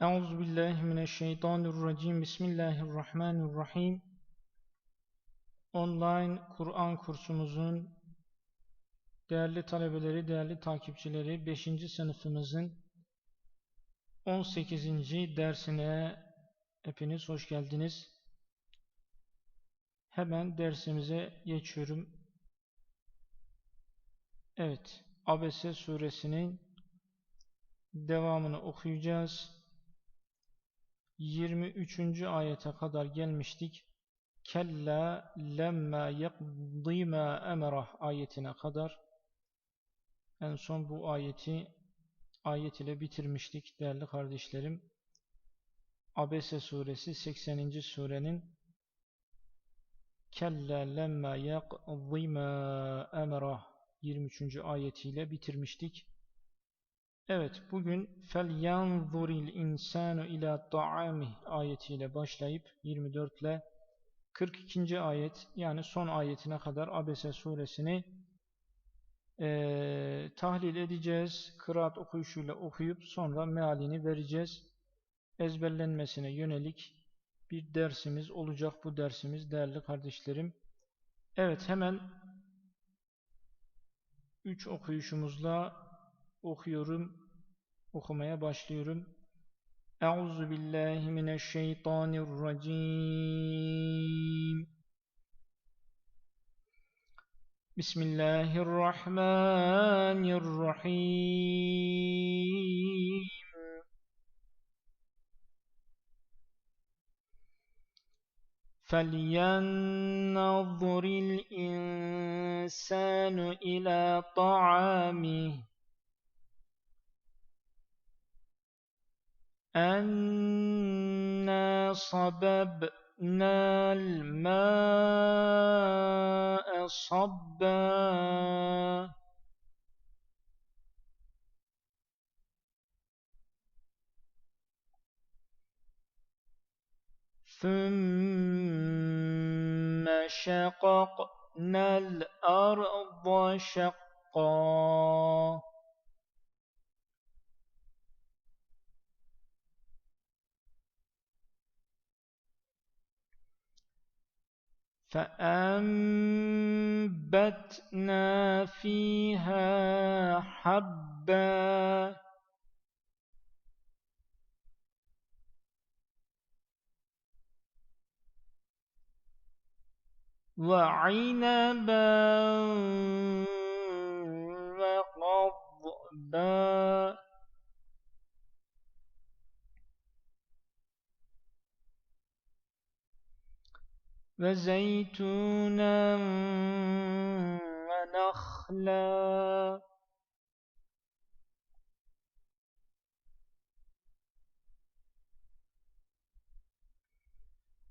Euzu billahi mineşşeytanirracim. Bismillahirrahmanirrahim. Online Kur'an kursumuzun değerli talebeleri, değerli takipçileri 5. sınıfımızın 18. dersine hepiniz hoş geldiniz. Hemen dersimize geçiyorum. Evet, Abese suresinin devamını okuyacağız. 23. ayete kadar gelmiştik. Kella lemma yakdi ma ayetine kadar en son bu ayeti ayet ile bitirmiştik değerli kardeşlerim. Abese suresi 80. surenin Kella lemma yakdi ma emerah 23. ayetiyle bitirmiştik. Evet bugün fel yanzuril insanu ila taami ayetiyle başlayıp 24 ile 42. ayet yani son ayetine kadar Abese suresini e, tahlil edeceğiz. Kıraat okuyuşuyla okuyup sonra mealini vereceğiz. Ezberlenmesine yönelik bir dersimiz olacak bu dersimiz değerli kardeşlerim. Evet hemen 3 okuyuşumuzla okuyorum, okumaya başlıyorum. Euzu billahi mineşşeytanirracim. Bismillahirrahmanirrahim. فَلْيَنَّظُرِ الْإِنسَانُ إِلَى طَعَامِهِ أَنَّا صَبَبْنَا الْمَاءَ صَبًّا ثُمَّ شَقَقْنَا الْأَرْضَ شَقًّا فأنبتنا فيها حبا وعنبا وقضبا وزيتونا ونخلا.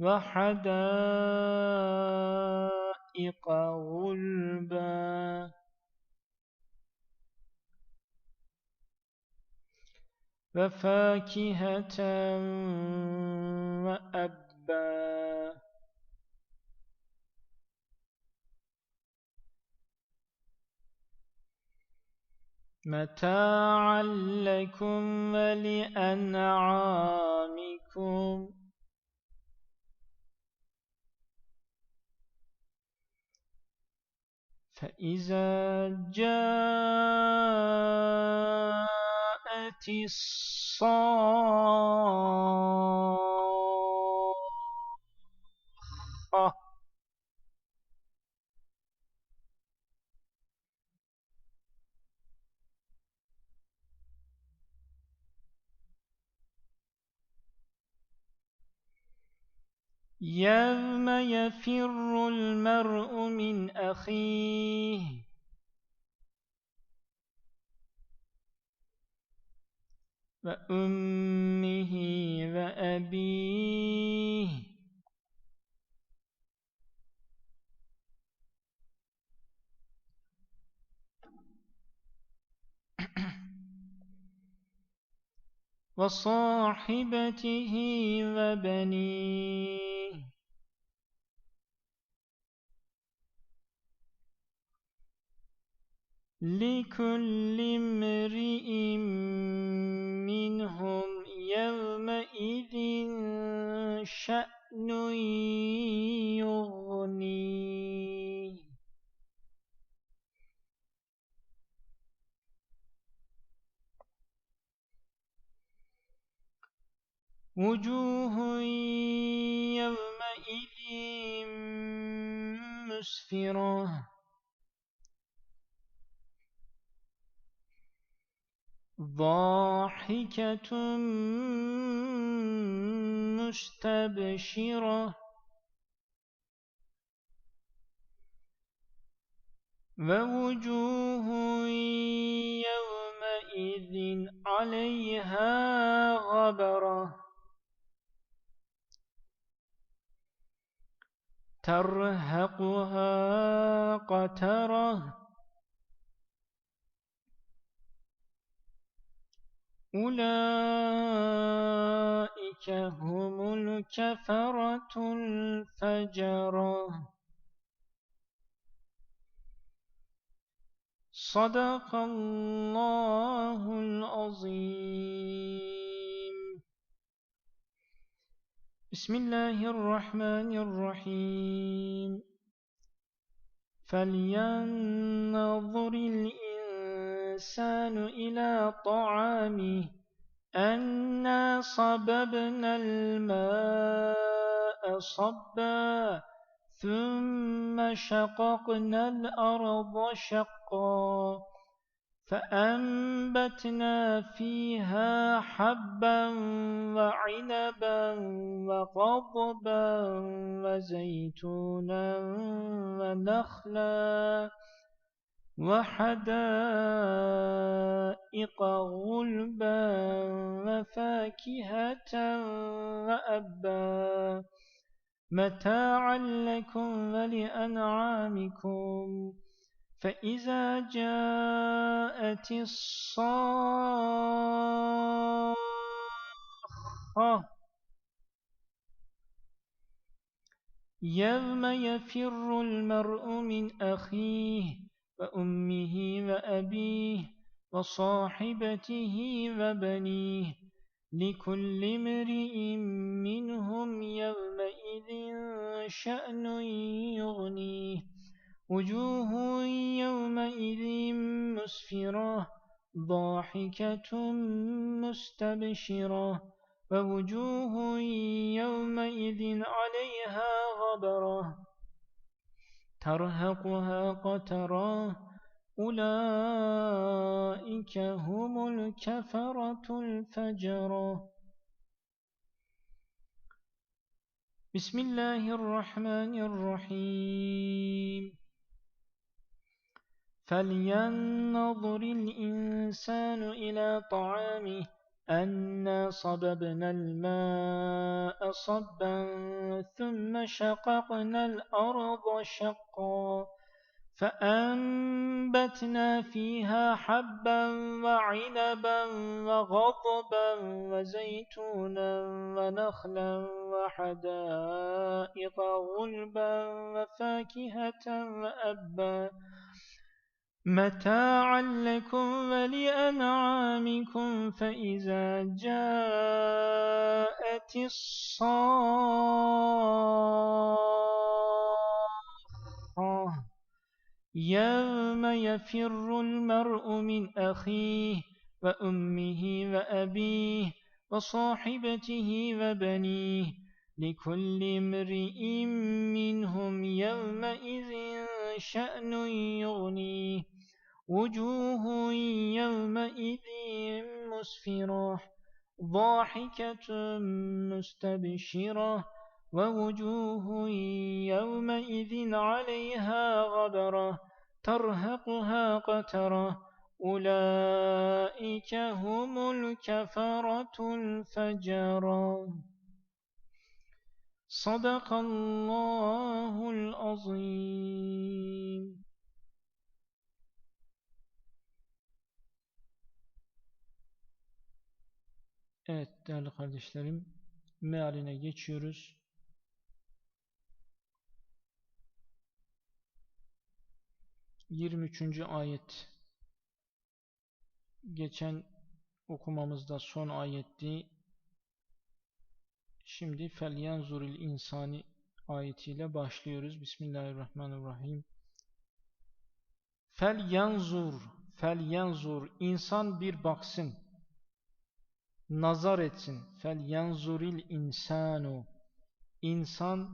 وحدائق غلبا. وفاكهة وأبا. متاعا لكم ولأنعامكم. فإذا جاءت الصاخة يوم يفر المرء من أخيه وأمه وأبيه وصاحبته وبنيه. لكل امرئ منهم يومئذ شأن وجوه يومئذ مسفرة. ضاحكة مستبشرة. ووجوه يومئذ عليها غبرة. ترهقها قترة. أولئك هم الكفرة الفجرة. صدق الله العظيم. بسم الله الرحمن الرحيم. فلينظر الإنسان إلى طعامه. أنا صببنا الماء صبا ثم شققنا الأرض شقا. فأنبتنا فيها حبا وعنبا وقضبا وزيتونا ونخلا وحدائق غلبا وفاكهة وأبا متاعا لكم ولأنعامكم فإذا جاءت الصاخة يوم يفر المرء من أخيه وأمه وأبيه وصاحبته وبنيه لكل امرئ منهم يومئذ شأن يغنيه وجوه يومئذ مسفرة ضاحكة مستبشرة ووجوه يومئذ عليها غبرة. ترهقها قترة أولئك هم الكفرة الفجرة. بسم الله الرحمن الرحيم. فلينظر الإنسان إلى طعامه أنا صببنا الماء صبا ثم شققنا الأرض شقا فأنبتنا فيها حبا وعنبا وغضبا وزيتونا ونخلا وحدائق غلبا وفاكهة وأبا متاعا لكم ولأنعامكم فإذا جاءت الصاخة يوم يفر المرء من أخيه وأمه وأبيه وصاحبته وبنيه لكل امرئ منهم يومئذ شأن يغنيه وجوه يومئذ مسفرة ضاحكة مستبشرة. ووجوه يومئذ عليها غبرة ترهقها قترة. أولئك هم الكفرة الفجرة. Sadakallahul azim. Evet değerli kardeşlerim mealine geçiyoruz. Yirmi üçüncü ayet geçen okumamızda son ayetti. Şimdi felyanzuril insani ayetiyle başlıyoruz. Bismillahirrahmanirrahim. Felyanzur, felyanzur, insan bir baksın, nazar etsin. Felyanzuril insanu, insan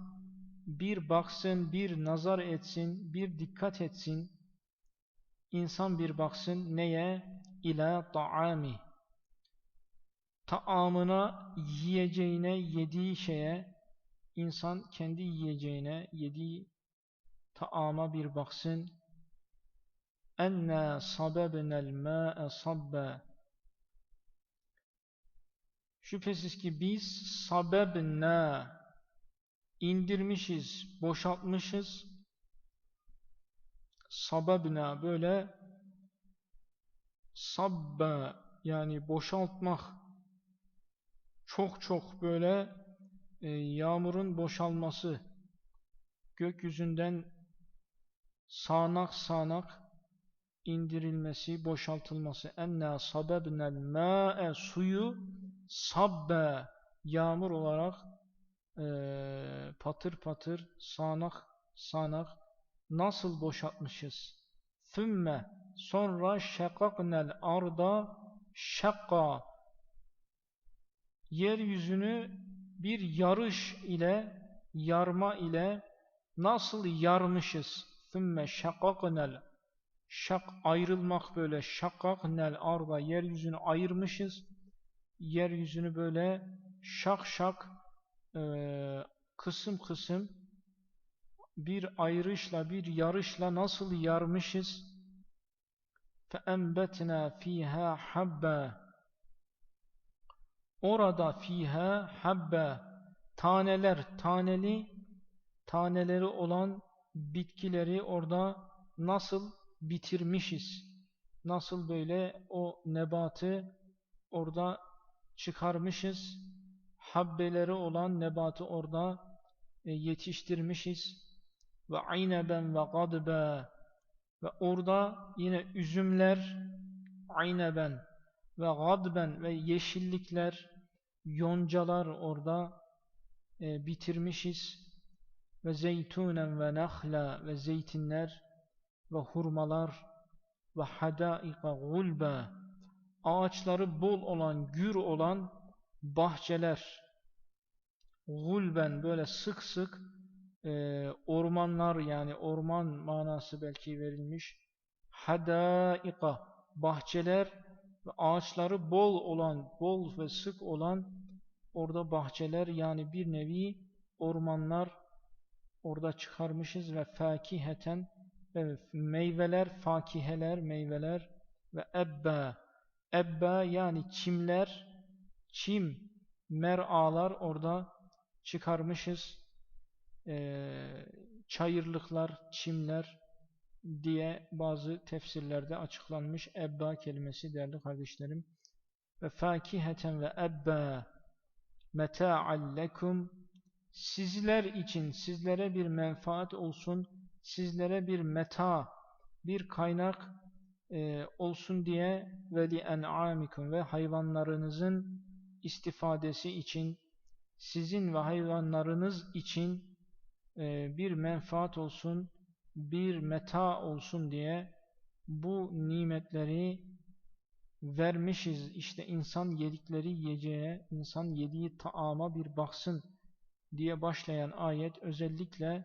bir baksın, bir nazar etsin, bir dikkat etsin. İnsan bir baksın neye? İla ta'ami. Taamına, yiyeceğine, yediği şeye, insan kendi yiyeceğine, yediği taama bir baksın. Enna sabebnel mâ'e sabbe. Şüphesiz ki biz sabebna indirmişiz, boşaltmışız. Sabebna böyle sabbe yani boşaltmak çok çok böyle e, yağmurun boşalması gökyüzünden sağanak sağanak indirilmesi, boşaltılması. Enna sabebnel ma'e suyu sabbe yağmur olarak e, patır patır sağanak sağanak nasıl boşaltmışız? Thümme sonra şakaknel arda şakka yeryüzünü bir yarış ile yarma ile nasıl yarmışız? Thümme şakaknel şak ayrılmak böyle şakaknel arda yeryüzünü ayırmışız. Yeryüzünü böyle şak şak e, kısım kısım bir ayrışla bir yarışla nasıl yarmışız? فَاَنْبَتْنَا ف۪يهَا حَبَّا Orada fiha habbe taneler, taneli taneleri olan bitkileri orada nasıl bitirmişiz? Nasıl böyle o nebatı orada çıkarmışız? Habbeleri olan nebatı orada e, yetiştirmişiz. Ve ayneben ve gadbe ve orada yine üzümler ayneben ve gadben ve yeşillikler, yoncalar orada e, bitirmişiz. Ve zeytunen ve nahla ve zeytinler ve hurmalar ve hadaika gulbe. Ağaçları bol olan, gür olan bahçeler. Gulben böyle sık sık e, ormanlar yani orman manası belki verilmiş. Hadaika bahçeler ve ağaçları bol olan, bol ve sık olan orada bahçeler yani bir nevi ormanlar orada çıkarmışız ve fakiheten ve meyveler, fakiheler, meyveler ve ebbe ebbe yani çimler, çim, mer'alar orada çıkarmışız. Ee, çayırlıklar, çimler, diye bazı tefsirlerde açıklanmış ebba kelimesi değerli kardeşlerim. Ve fakiheten ve ebba meta'al lekum sizler için sizlere bir menfaat olsun, sizlere bir meta, bir kaynak e, olsun diye ve li en'amikum ve hayvanlarınızın istifadesi için sizin ve hayvanlarınız için e, bir menfaat olsun bir meta olsun diye bu nimetleri vermişiz. İşte insan yedikleri yiyeceğe, insan yediği taama bir baksın diye başlayan ayet özellikle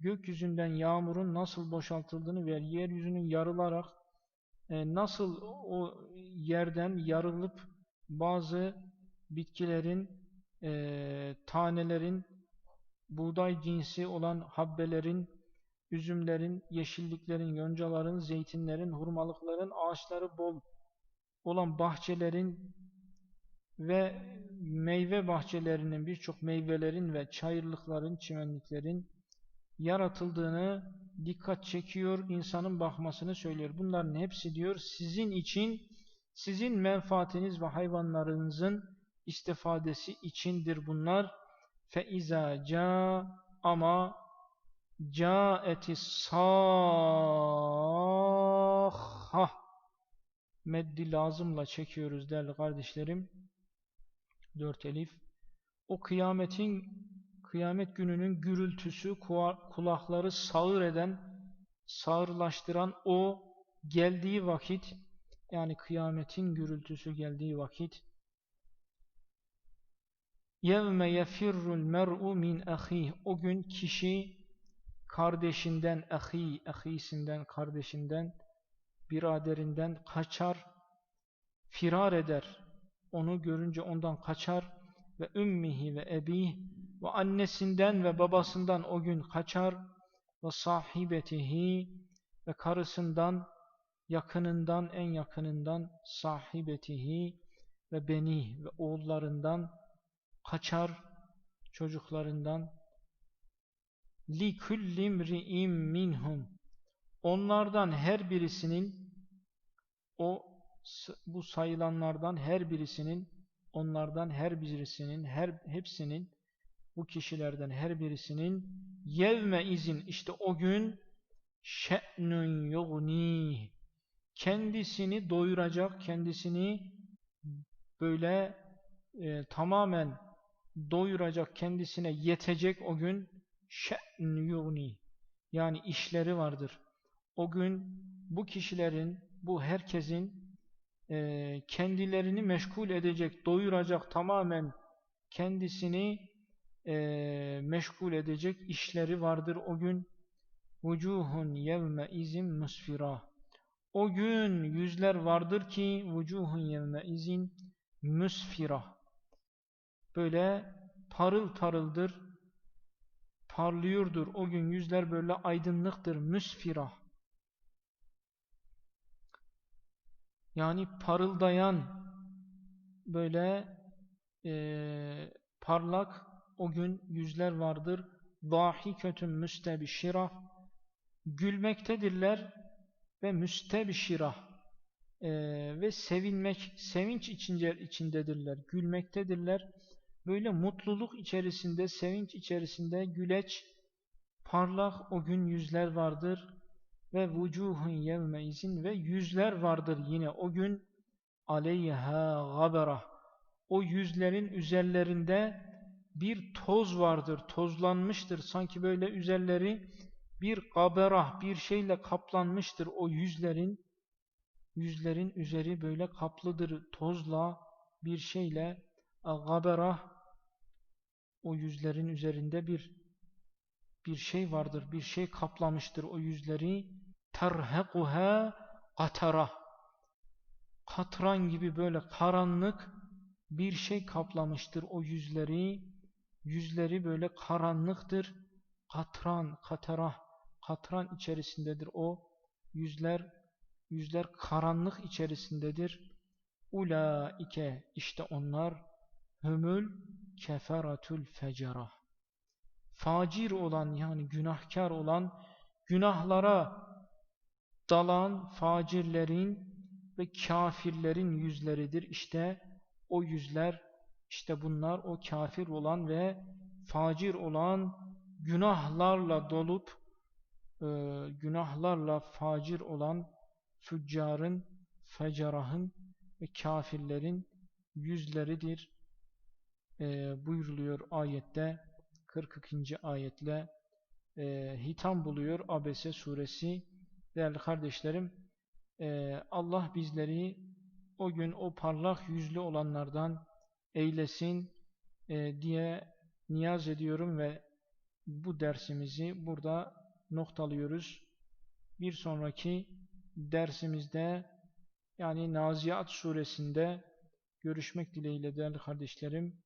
gökyüzünden yağmurun nasıl boşaltıldığını ve yeryüzünün yarılarak e, nasıl o yerden yarılıp bazı bitkilerin, e, tanelerin, buğday cinsi olan habbelerin üzümlerin, yeşilliklerin, yoncaların, zeytinlerin, hurmalıkların, ağaçları bol olan bahçelerin ve meyve bahçelerinin birçok meyvelerin ve çayırlıkların, çimenliklerin yaratıldığını dikkat çekiyor, insanın bakmasını söylüyor. Bunların hepsi diyor sizin için, sizin menfaatiniz ve hayvanlarınızın istifadesi içindir bunlar. Feiza ca ama Câeti sâhha Meddi lazımla çekiyoruz değerli kardeşlerim. Dört elif. o kıyametin kıyamet gününün gürültüsü kulakları sağır eden sağırlaştıran o geldiği vakit yani kıyametin gürültüsü geldiği vakit yevme yefirrul mer'u min ahih o gün kişi kardeşinden ahi ahisinden kardeşinden biraderinden kaçar firar eder. Onu görünce ondan kaçar ve ümmihi ve ebih ve annesinden ve babasından o gün kaçar ve sahibetihi ve karısından yakınından en yakınından sahibetihi ve beni ve oğullarından kaçar çocuklarından li kullimri'im minhum. Onlardan her birisinin o bu sayılanlardan her birisinin onlardan her birisinin her hepsinin bu kişilerden her birisinin yevme izin işte o gün şe'nün yugni kendisini doyuracak, kendisini böyle e, tamamen doyuracak, kendisine yetecek o gün şe'n yugni yani işleri vardır. O gün bu kişilerin, bu herkesin e, kendilerini meşgul edecek, doyuracak, tamamen kendisini e, meşgul edecek işleri vardır o gün. Vucuhun yevme izin musfira. O gün yüzler vardır ki vucuhun yevme izin musfira. Böyle parıl parıldır, parlıyordur. O gün yüzler böyle aydınlıktır, musfira. Yani parıldayan böyle e, parlak o gün yüzler vardır. Dâhiketun müstebşira gülmektedirler ve müstebşira e, ve sevinmek, sevinç içince, içindedirler, gülmektedirler. Böyle mutluluk içerisinde, sevinç içerisinde güleç, parlak o gün yüzler vardır ve vucuhun yevme izin ve yüzler vardır yine o gün aleyha gabera o yüzlerin üzerlerinde bir toz vardır, tozlanmıştır. Sanki böyle üzerleri bir gaberah, bir şeyle kaplanmıştır o yüzlerin. Yüzlerin üzeri böyle kaplıdır tozla, bir şeyle. Gaberah, o yüzlerin üzerinde bir bir şey vardır, bir şey kaplamıştır o yüzleri. Terhekuha katara. Katran gibi böyle karanlık bir şey kaplamıştır o yüzleri. Yüzleri böyle karanlıktır. Katran, katara, katran içerisindedir o. Yüzler, yüzler karanlık içerisindedir. Ulaike işte onlar hümül keferatül fecerah facir olan yani günahkar olan günahlara dalan facirlerin ve kafirlerin yüzleridir. İşte o yüzler, işte bunlar o kafir olan ve facir olan günahlarla dolup e, günahlarla facir olan füccarın, fecarahın ve kafirlerin yüzleridir e, buyuruluyor ayette. 42. ayetle e, hitam buluyor Abese suresi. Değerli kardeşlerim, e, Allah bizleri o gün o parlak yüzlü olanlardan eylesin e, diye niyaz ediyorum ve bu dersimizi burada noktalıyoruz. Bir sonraki dersimizde yani Naziat suresinde görüşmek dileğiyle değerli kardeşlerim.